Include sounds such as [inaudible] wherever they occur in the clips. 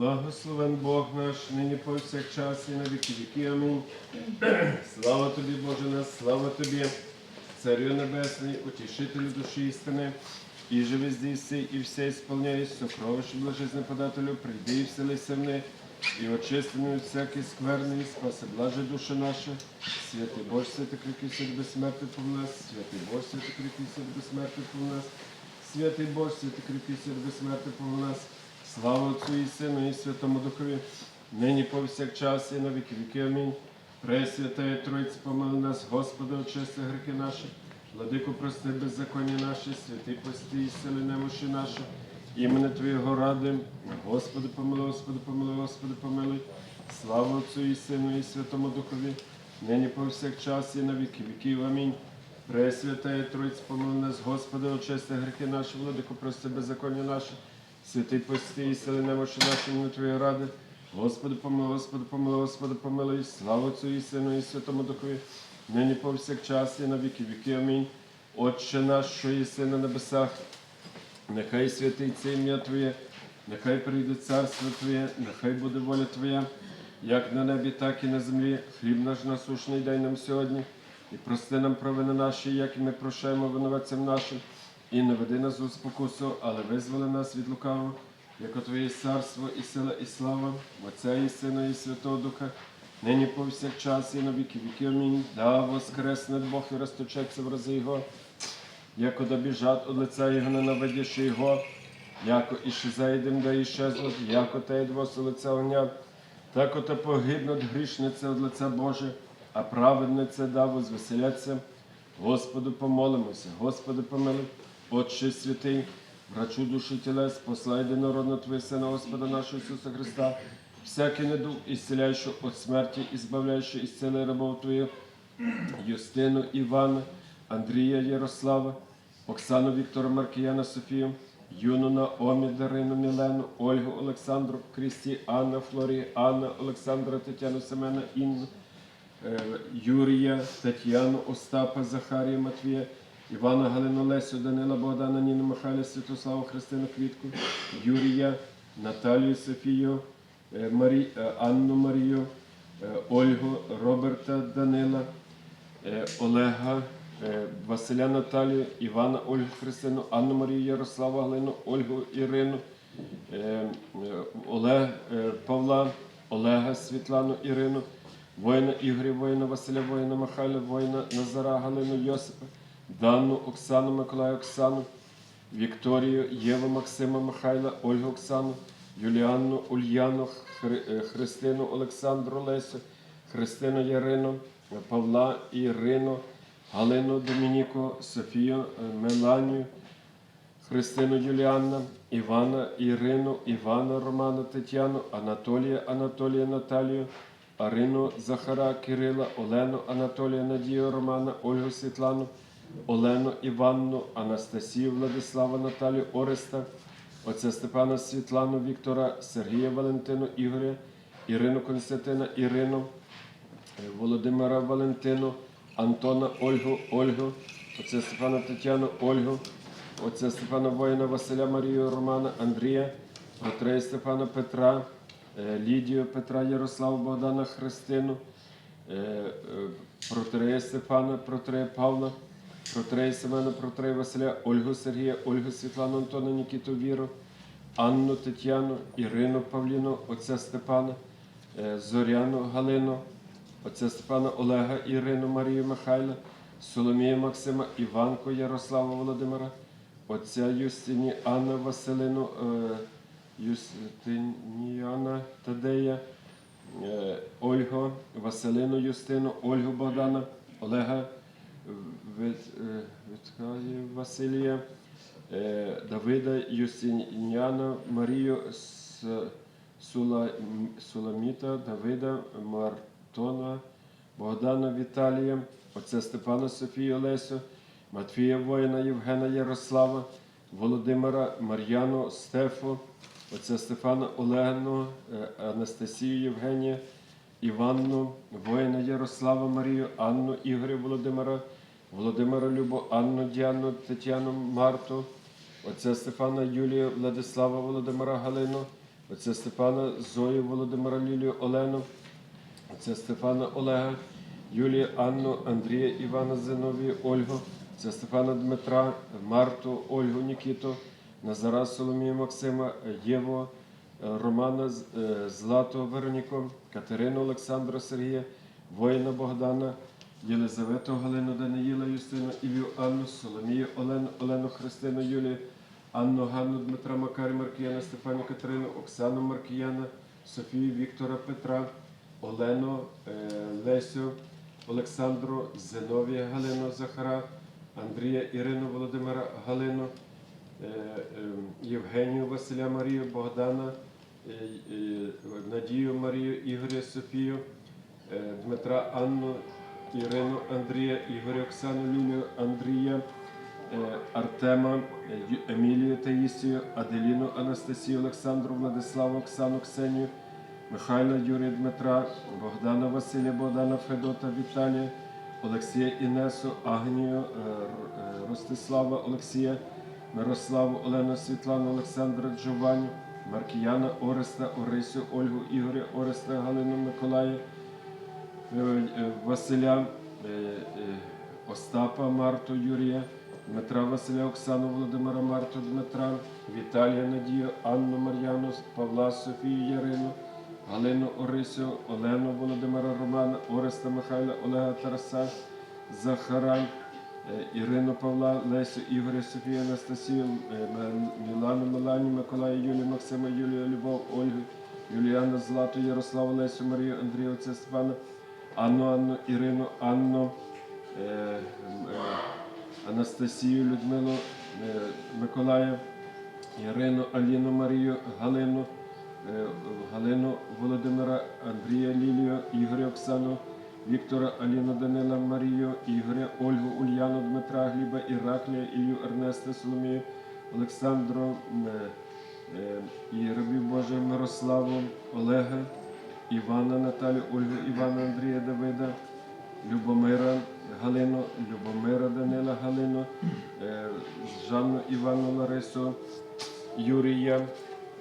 Благословен Бог наш, нині повсякчас і на віки віки. Амінь. [clears throat] Слава тобі, Боже наш, слава тобі, Царю Небесний, утішителю душі істини, і же везде си, і все исполняй, сокровище блажезне подателю, прийди і вселися в них, і очисти мене від всякої скверни, і спаси блаже душа наша. Святий Боже, святий крикий свят безсмертний по нас, святий Боже, святий крикий свят безсмертний по нас, святий Боже, святий крикий свят безсмертний по нас. Слава Отцю і Сину, і Святому Духові, нині повсякчас, і на віки віки. Амінь. Пресвятая Тройця, помили нас, Господи, очисти гріхи наші, владику прости беззаконня наші, святий і сили немощі наші, імени Твоєго ради, Господи, помилуй, Господи, помилуй, Господи, помилуй. Слава Отцю і Сину, і Святому Духові, нині повсякчас, і на віки віків. Амінь. Пресвятая Тройця, помили нас, Господи, очисти гріхи наші, владику прости беззаконня наші, Святий пости і сили немощі наші на Твої ради. Господи, помилуй, Господи, помилуй, Господи, помилуй, слава Отцю і Сину, і Святому Духові, нині повсякчас і на віки віки. Амінь. Отче наш, що єси на небесах, нехай святиться ім'я Твоє, нехай прийде царство Твоє, нехай буде воля Твоя, як на небі, так і на землі. Хліб наш насушний дай нам сьогодні, і прости нам провини наші, як і ми прощаємо винуватцям нашим. І не веди нас у спокусу, але визволи нас від лукавого, як Твоє царство і сила, і слава, Отця і Сина, і Святого Духа, нині повсякчас, і на віки віки. Амінь. Да воскресне Бог і розточеться в рази Його, яко да біжать од лиця Його, ненавидящи Його, яко і зайдем, да іщезнуть, яко те від лиця огня, так ото погибнуть грішниця од лиця Боже, а праведниця да возвеселяться. Господу помолимося, Господи помилуй, Отче святий, врачу душі тілес, послай народно Твоє Сина, Господа нашого Ісуса Христа, всякий недуг, ісціляючи від смерті, і із цілей рабов Твоїх, Юстину, Івана, Андрія Ярослава, Оксану Віктора Маркіяна Софію, Юну Наомі, Дарину Мілену, Ольгу Олександру, Крісті, Анна, Флорію, Анна, Олександра, Тетяну Семена, Інну, е, Юрія, Тетяну, Остапа, Захарія, Матвія, Івана Галину Лесю, Данила Богдана, Ніну Михайля, Святославу, Христину Квітку, Юрія, Наталію Софію, е, Марі, е, Анну Марію, е, Ольгу, Роберта Данила, Олега, Василя Наталію, Івана Ольгу Христину, Анну Марію Ярославу Галину, Ольгу Ірину, Олег Павла, Олега Світлану Ірину, воїна Ігоря, воїна Василя, воїна Михайла, воїна Назара Галину Йосипа, Данну Оксану, Миколаю Оксану, Вікторію, Єву Максима Михайла, Ольгу Оксану, Юліанну Ульяну, Хри- е, Христину Олександру Лесю, Христину Ярину, Павла Ірину, Галину Домініку, Софію е, Меланію, Христину Юліанна, Івана Ірину, Івана Романа Тетяну, Анатолія Анатолія Наталію, Арину Захара Кирила, Олену Анатолія Надію Романа, Ольгу Світлану, Олену Іванну, Анастасію Владислава Наталію Ореста, отця Степана Світлану Віктора, Сергія Валентину Ігоря, Ірину Константина Ірину, е, Володимира Валентину, Антона Ольгу, Ольгу, отця Степана Тетяну Ольгу, отця Степана Воїна Василя Марію Романа Андрія, Протрея Степана Петра, е, Лідію Петра Ярослава Богдана Христину, е, Протрея Степана, Протрея Павла, Протрея Семена, Протрея Василя, Ольгу Сергія, Ольгу Світлану Антона Нікіту Віру, Анну Тетяну, Ірину Павліну, отця Степана, е, Зоряну Галину, отця Степана Олега, Ірину Марію Михайла, Соломія Максима, Іванку Ярослава Володимира, отця Юстині Анна Василину, е, Юстиніана Тадея, е, Ольгу, Василину Юстину, Ольгу Богдана, Олега Вит- е, Василія, е, Давида Юстиніана, Марію Суламіта, Давида, Мартона, Богдана Віталія, отця Степана Софію Олесю, Матвія воїна Євгена Ярослава, Володимира Мар'яну Стефу, отця Стефана Олегну, е, Анастасію Євгенія, Іванну, воїна Ярослава Марію, Анну Ігоря Володимира, Володимира Любу, Анну Діану, Тетяну Марту, отця Стефана Юлію, Владислава Володимира Галину, отця Степана Зою Володимира Лілію Олену, отця Стефана Олега, Юлію Анну, Андрія Івана Зиновію, Ольгу, отця Стефана Дмитра, Марту, Ольгу Нікіту, Назара Соломію Максима, Єву, Романа е, Злату Вероніку, Катерину Олександра Сергія, воїна Богдана, Єлизавету Галину Даниїла Юстину, Івію Анну, Соломію Олену, Олену Христину Юлію, Анну Ганну Дмитра Макарі Маркіяна, Стефану Катерину, Оксану Маркіяна, Софію Віктора Петра, Олену е, Лесю, Олександру Зиновія Галину Захара, Андрія Ірину Володимира Галину, е, е, Євгенію Василя Марію, Богдана, Надію Марію, Ігоря Софію, Дмитра Анну, Ірину Андрія, Ігоря Оксану Люлію, Андрія, е, Артема, е, Емілію Таїсію, Аделіну Анастасію, Олександру, Владиславу, Оксану Ксенію, Михайла Юрія Дмитра, Богдана Василя, Богдана Федота, Віталія, Олексія Інесу, Агнію, е, Ростислава Олексія, Мирославу, Олену, Світлану, Олександра Джованю, Маркіяна, Ореста, Орисю, Ольгу, Ігоря, Ореста, Галину Миколая, Василя, е, е, Остапа, Марту, Юрія, Дмитра Василя, Оксану, Володимира, Марту, Дмитра, Віталія Надію, Анну Мар'яну, Павла, Софію, Ярину, Галину Орисю, Олену Володимира Романа, Ореста Михайла, Олега Тараса, Захара, е, Ірину Павла, Лесю, Ігоря, Софію, Анастасію, е, Мілану, Мелані, Миколая, Юлію, Максима, Юлію, Любов, Ольгу, Юліана Злату, Ярославу, Лесю, Марію, Андрія, отця Степана, Анну, Анну, Ірину, Анну, е, е, Анастасію, Людмилу, е, Миколая, Ірину, Аліну, Марію, Галину, е, Галину Володимира, Андрія Лілію, Ігоря Оксану, Віктора, Аліну Данила, Марію, Ігоря, Ольгу, Ульяну, Дмитра, Гліба, Іраклія, Ілью, Ернеста, Соломію, Олександру, м, е, і рабів Боже Мирославу, Олега, Івана Наталю, Ольгу, Івана Андрія Давида, Любомира Галину, Любомира Данила Галину, е, Жанну Івану Ларису, Юрія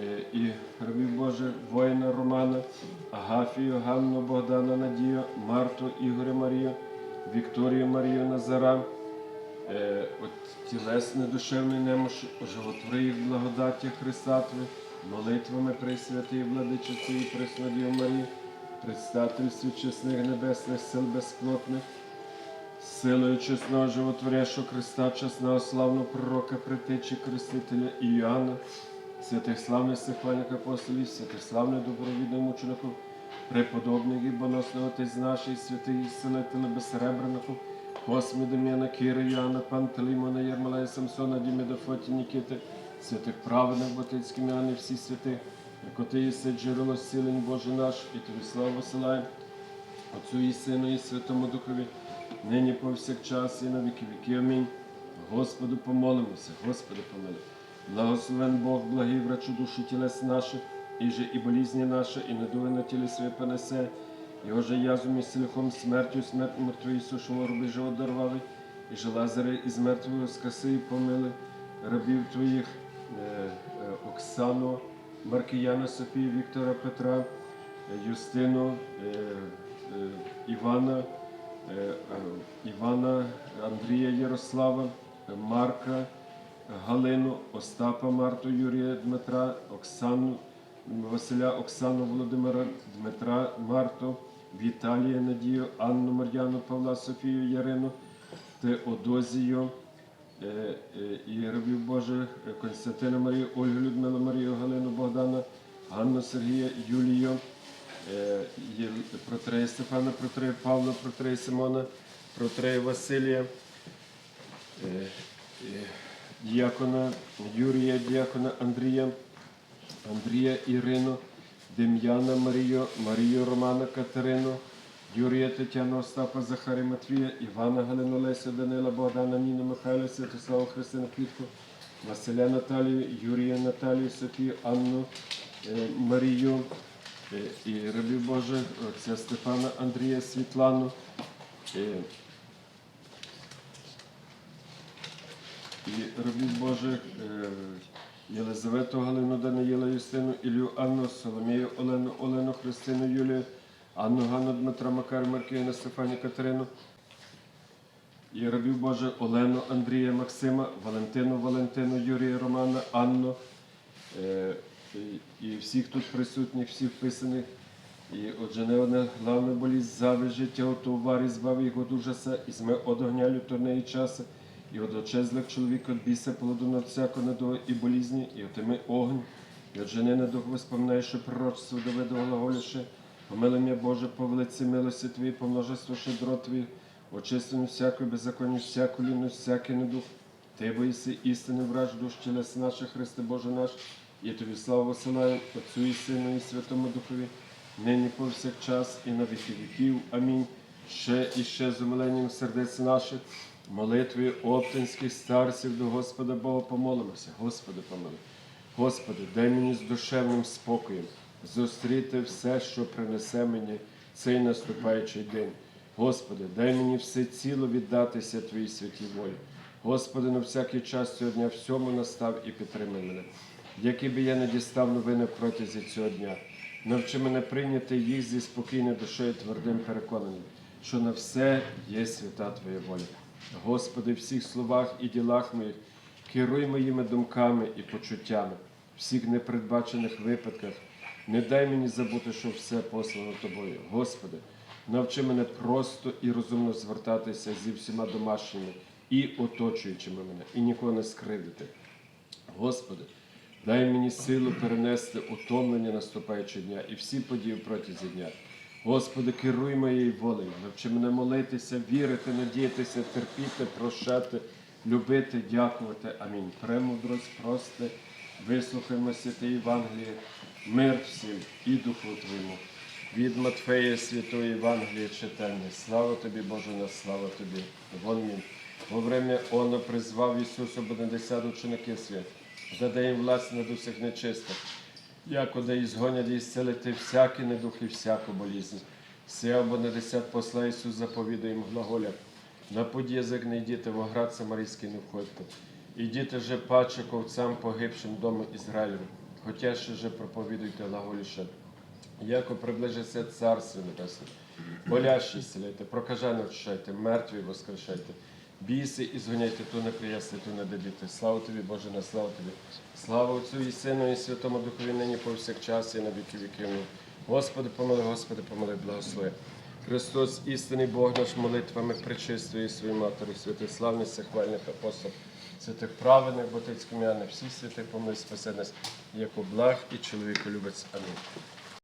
е, і рабів Боже, воїна Романа, Агафію, Ганну, Богдана Надію, Марту, Ігоря Марію, Вікторію Марію Назара. Е, от тілесне душевне немощ, оживотвори їх в благодаті Христа Твої, молитвами Пресвятої Владичиці і Преснодію Марії, предстательстві чесних небесних сил безплотних, силою чесного животворящого Христа, чесного славного пророка, притечі Крестителя Іоанна, святих славних стихвальних апостолів, святих славних добровідних мучеників, преподобних і боносного Отець нашої, святих і селителя безсеребрених, Косми Дем'яна, Кіра, Йоанна, Пантелеймона, Єрмолая, Самсона, Діміда, Фоті, Нікіти, святих праведних, Ботицьких м'яни, всі святи, як ти єси джерело зцілень Боже наш, і тобі славу посилаємо. Отцю і Сину, і Святому Духові, нині повсякчас, і на віки віки. Амінь. Господу помолимося, Господи помилуй. Благословен Бог, благий врачу душі тілес наших, і же і болізні наші, і недуги на тілі своє понесе. Його же язом і силихом смертю, смерть мертвої сушого роби живот дарвали, і же Лазаря із мертвого скаси і помили рабів твоїх Оксану, Маркіяна, Софію, Віктора, Петра, е, Юстину, е, е, Івана, е, е, Івана, Андрія Ярослава, е, Марка, Галину, Остапа, Марту, Юрія, Дмитра, Оксану, Василя, Оксану, Володимира, Дмитра, Марту, Віталія, Надію, Анну, Мар'яну, Павла, Софію, Ярину, Теодозію, е, е, і рабів Божих, е, Константина Марію, Ольгу, Людмилу, Марію, Галину, Богдана, Ганну, Сергія, Юлію, е, протрея Стефана, протрея Павла, протрея Симона, протрея Василія, е, е, діакона Юрія, діакона Андрія, Андрія Ірину, Дем'яна Марію, Марію Романа Катерину, Юрія Тетяну, Остапа Захарі Матвія, Івана Галину Лесю, Данила Богдана, Ніну Михайла, Святославу Христину Квітку, Василя Наталію, Юрія Наталію, Софію, Анну, е, Марію е, і рабів Божих, отця Стефана Андрія Світлану. е, І рабів Божих е, Єлизавету Галину Даниїла Юстину, Ілью Анну, Соломію Олену, Олену Христину Юлію, Анну Ганну Дмитра Макар Маркіїна, Стефані Катерину, і рабів Боже Олену, Андрія, Максима, Валентину, Валентину, Юрія, Романа, Анну е, і- всіх тут присутніх, всіх вписаних. І отже, не одна главна болість зави життя, ото варі збави його дужаса, і зме од огня лютурне часа, і од очезлих чоловіка от біса полоду от всякого недого і болізні, і отими огонь, і от жени на дух воспоминаєш пророчество Давида глаголіше, помили м'я Боже, по велиці милості Твої, по множеству щедро Твої, очистину всякої беззаконні, всяку лінність, всякий недух. Ти боїси істини враж душ тілес наших, Христе Боже наш, і тобі славу посилаю, Отцю і Сину, і Святому Духові, нині повсякчас і на віки віків. Амінь. Ще і ще з умиленням сердець наших, молитвою оптинських старців до Господа Бога помолимося. Господи, помили. Господи, дай мені з душевним спокоєм зустріти все, що принесе мені цей наступаючий день. Господи, дай мені все ціло віддатися Твоїй святій волі. Господи, на всякий час цього дня всьому настав і підтримай мене. Які би я не дістав новини протязі цього дня, навчи мене прийняти їх зі спокійною душею твердим переконанням, що на все є свята Твоя воля. Господи, в всіх словах і ділах моїх керуй моїми думками і почуттями, всіх непередбачених випадках. Не дай мені забути, що все послано тобою. Господи, навчи мене просто і розумно звертатися зі всіма домашніми і оточуючими мене, і нікого не скривдити. Господи, дай мені силу перенести утомлення наступаючого дня і всі події протязі дня. Господи, керуй моєю волею, навчи мене молитися, вірити, надіятися, терпіти, прощати, любити, дякувати. Амінь. Премудрость, прости, вислухаймо святе Євангеліє, мир всім і Духу Твоєму. Від Матфея Святої Євангелія читання. Слава тобі, Боже, на слава тобі. Він. Во время оно призвав Ісусу Бонадесят учеників свят, даде їм власть над усіх нечистих, якоде і згонять і зцелити всякий недух і всяку болізнь. Сія Бонадесят посла Ісус заповідає їм глаголя. На путь язик не йдіте, в оград Самарійський не входьте. Ідіте же паче ковцям погибшим дому Ізраїлю, хотя ще же проповідуйте глаголіше. Яко приближиться Царство Небесне. Болящі зціляйте, прокажених очищайте, мертві воскрешайте. Біси і згоняйте ту неприясти, ту недобіти. Слава тобі, Боже, на славу тобі. Слава Отцю і Сину, і Святому Духові, нині повсякчас, і на віки віків. Господи, помили, Господи, помили, благослови. Христос, істинний Бог наш молитвами причистої своїй матері, святославних, всехвальних апостол, святих праведних, ботицьких м'яних, всіх святих помили спаси нас, як благ і чоловіку любець. Амінь.